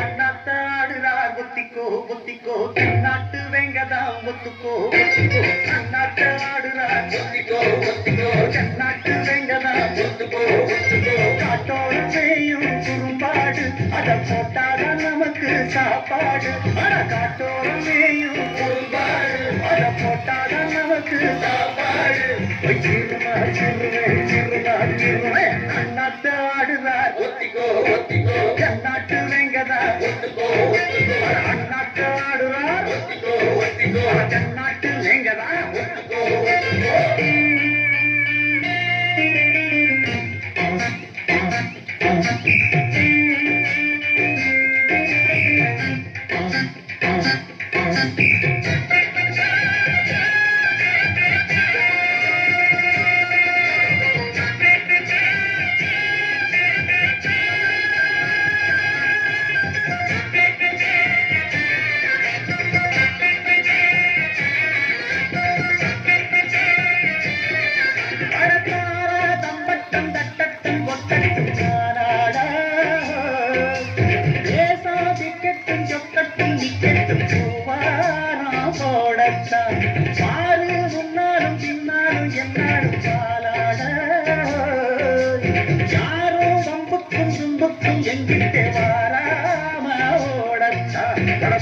அண்ணாத்தாடுறார் புத்திக்கோ புத்திக்கோ. தென்னாட்டு வெங்கதாம் புத்துக்கோ புத்திக்கோ அண்ணாத்தாடுறார் புத்திக்கோ புத்திக்கோ. தென்னாட்டு வெங்கதாம் புத்துக்கோ புத்திக்கோ காட்டோடு செய்யும் குறும்பாடு. அத போட்டாதான் நமக்கு சாப்பாடு. அட காட்டோடு செய்யும் குறும்பாடு. அத போட்டாதான் நமக்கு சாப்பாடு. சிறுமா சிறுமா ஒத்திக்கோ ஒத்திக்கோ தென்னாட்டு வெங்கதாம் ஒத்துக்கோ ஒத்துக்கோ அண்ணாட்டு ஆடுவார் ஒத்திக்கோ ஒத்திக்கோ தென்னாட்டு நீங்கதான் ஒத்துக்கோ ஒத்துக்கோ நிக்கட்டும் பூவாரா போடத்தான் முன்னாலும் பின்னாலும் என்னாலும் பாலாட யாரோ வம்புக்கும் தும்புக்கும் எங்கிட்டே வாராம ஓடத்தான் பல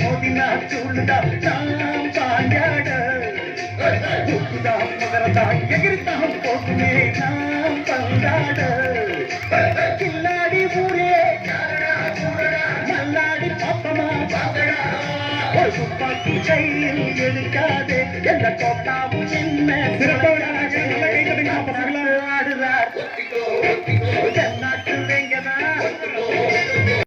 மோதினா சூடுதா நாம் பாஞ்சாட துக்குதாம் పసుపట్టు చెయ్యి ఎదుకాదే ఎంత కొట్టావు నిన్న